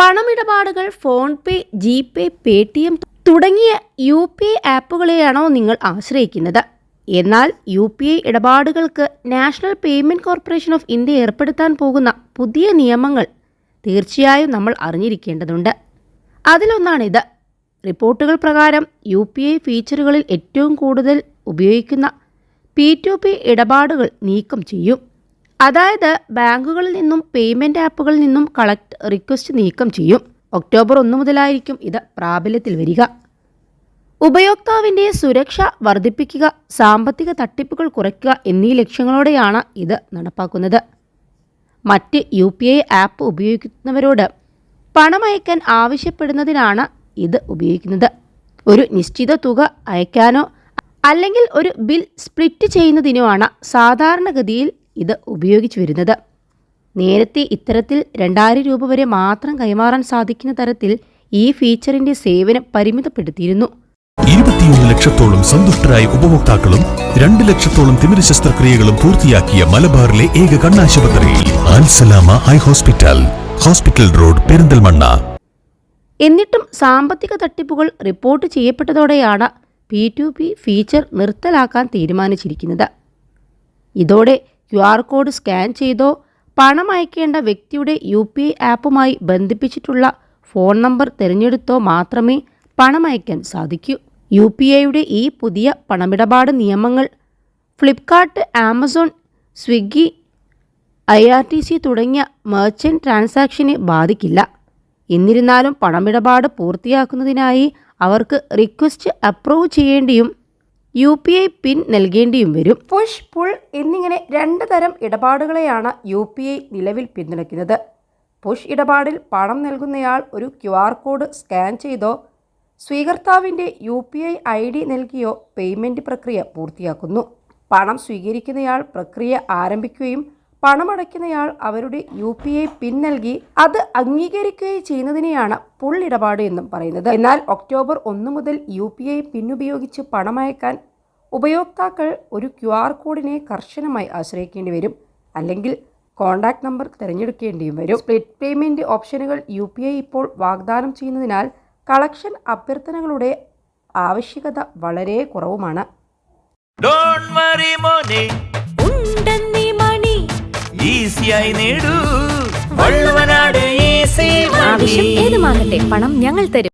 പണമിടപാടുകൾ PhonePe G പേ Paytm തുടങ്ങിയ U P I ആപ്പുകളെയാണോ നിങ്ങൾ ആശ്രയിക്കുന്നത്? എന്നാൽ U P I ഇടപാടുകൾക്ക് national payment corporation of India ഏർപ്പെടുത്താൻ പോകുന്ന പുതിയ നിയമങ്ങൾ തീർച്ചയായും നമ്മൾ അറിഞ്ഞിരിക്കേണ്ടതുണ്ട്. അതിലൊന്നാണിത്. റിപ്പോർട്ടുകൾ പ്രകാരം യു പി ഐ ഫീച്ചറുകളിൽ ഏറ്റവും കൂടുതൽ ഉപയോഗിക്കുന്ന പി ടു പി ഇടപാടുകൾ നീക്കം ചെയ്യും. അതായത് ബാങ്കുകളിൽ നിന്നും പേയ്മെന്റ് ആപ്പുകളിൽ നിന്നും കളക്ട് റിക്വസ്റ്റ് നീക്കം ചെയ്യും. ഒക്ടോബർ ഒന്ന് മുതലായിരിക്കും ഇത് പ്രാബല്യത്തിൽ വരിക. ഉപയോക്താവിന്റെ സുരക്ഷ വർദ്ധിപ്പിക്കുക സാമ്പത്തിക തട്ടിപ്പുകൾ കുറയ്ക്കുക എന്നീ ലക്ഷ്യങ്ങളോടെയാണ് ഇത് നടപ്പാക്കുന്നത്. മറ്റ് യു പി ഐ ആപ്പ് ഉപയോഗിക്കുന്നവരോട് പണമയക്കാൻ ആവശ്യപ്പെടുന്നതിനാണ് ഇത് ഉപയോഗിക്കുന്നത്. ഒരു നിശ്ചിത തുക അയക്കാനോ അല്ലെങ്കിൽ ഒരു ബിൽ സ്പ്ലിറ്റ് ചെയ്യുന്നതിനുമാണ് സാധാരണഗതിയിൽ ഇത് ഉപയോഗിച്ചു വരുന്നത്. നേരത്തെ ഇത്തരത്തിൽ രണ്ടായിരം രൂപ വരെ മാത്രം കൈമാറാൻ സാധിക്കുന്ന തരത്തിൽ ഈ ഫീച്ചറിന്റെ സേവനം പരിമിതപ്പെടുത്തിയിരുന്നു. ഇരുപത്തിയൊന്ന് ലക്ഷത്തോളം സന്തുഷ്ടരായ ഉപഭോക്താക്കളും രണ്ട് ലക്ഷത്തോളം തിമിര ശസ്ത്രക്രിയകളും പൂർത്തിയാക്കിയ മലബാറിലെ ഏക കണ്ണാശുപത്രിയിൽ Alsalama eye hospital hospital road Perinthalmanna. എന്നിട്ടും സാമ്പത്തിക തട്ടിപ്പുകൾ റിപ്പോർട്ട് ചെയ്യപ്പെട്ടതോടെയാണ് പി ടു പി ഫീച്ചർ നിർത്തലാക്കാൻ തീരുമാനിച്ചിരിക്കുന്നത്. ഇതോടെ ക്യു ആർ കോഡ് സ്കാൻ ചെയ്തോ പണം അയക്കേണ്ട വ്യക്തിയുടെ യു പി ഐ ആപ്പുമായി ബന്ധിപ്പിച്ചിട്ടുള്ള ഫോൺ നമ്പർ തിരഞ്ഞെടുത്തോ മാത്രമേ പണം അയക്കാൻ സാധിക്കൂ. യു പി ഐയുടെ ഈ പുതിയ പണമിടപാട് നിയമങ്ങൾ Flipkart Amazon Swiggy I R T C തുടങ്ങിയ മെർച്ചന്റ് ട്രാൻസാക്ഷനെ ബാധിക്കില്ല. എന്നിരുന്നാലും പണമിടപാട് പൂർത്തിയാക്കുന്നതിനായി അവർക്ക് റിക്വസ്റ്റ് അപ്രൂവ് ചെയ്യേണ്ടിയും യു പി ഐ പിൻ നൽകേണ്ടിയും വരും. പുഷ് പുൾ എന്നിങ്ങനെ രണ്ട് തരം ഇടപാടുകളെയാണ് യു പി ഐ നിലവിൽ പിന്തുണയ്ക്കുന്നത്. പുഷ് ഇടപാടിൽ പണം നൽകുന്നയാൾ ഒരു ക്യു ആർ കോഡ് സ്കാൻ ചെയ്തോ സ്വീകർത്താവിന്റെ U P I I D നൽകിയോ payment പ്രക്രിയ പൂർത്തിയാക്കുന്നു. പണം സ്വീകരിക്കുന്നയാൾ പ്രക്രിയ ആരംഭിക്കുകയും പണമടയ്ക്കുന്നയാൾ അവരുടെ യു പി ഐ പിൻ നൽകി അത് അംഗീകരിക്കുകയും ചെയ്യുന്നതിനെയാണ് പുൾ ഇടപാട് എന്നും പറയുന്നത്. എന്നാൽ ഒക്ടോബർ ഒന്ന് മുതൽ യു പി ഐ പിൻ ഉപയോഗിച്ച് പണമയക്കാൻ ഉപയോക്താക്കൾ ഒരു ക്യു ആർ കോഡിനെ കർശനമായി ആശ്രയിക്കേണ്ടി വരും അല്ലെങ്കിൽ കോൺടാക്ട് നമ്പർ തിരഞ്ഞെടുക്കേണ്ടിയും വരും. സ്പ്ലിറ്റ് പേയ്മെന്റ് ഓപ്ഷനുകൾ യു പി ഐ ഇപ്പോൾ വാഗ്ദാനം ചെയ്യുന്നതിനാൽ കളക്ഷൻ അഭ്യർത്ഥനകളുടെ ആവശ്യകത വളരെ കുറവുമാണ്. ഡോണ്ട് വറി മോനെ. ഉണ്ടെന്നീ മണി. ഈസിയായി നേടൂ. വള്ളുവനാട് ഈസി ആവശ്യം ഏതുമാകട്ടെ പണം ഞങ്ങൾ തരും.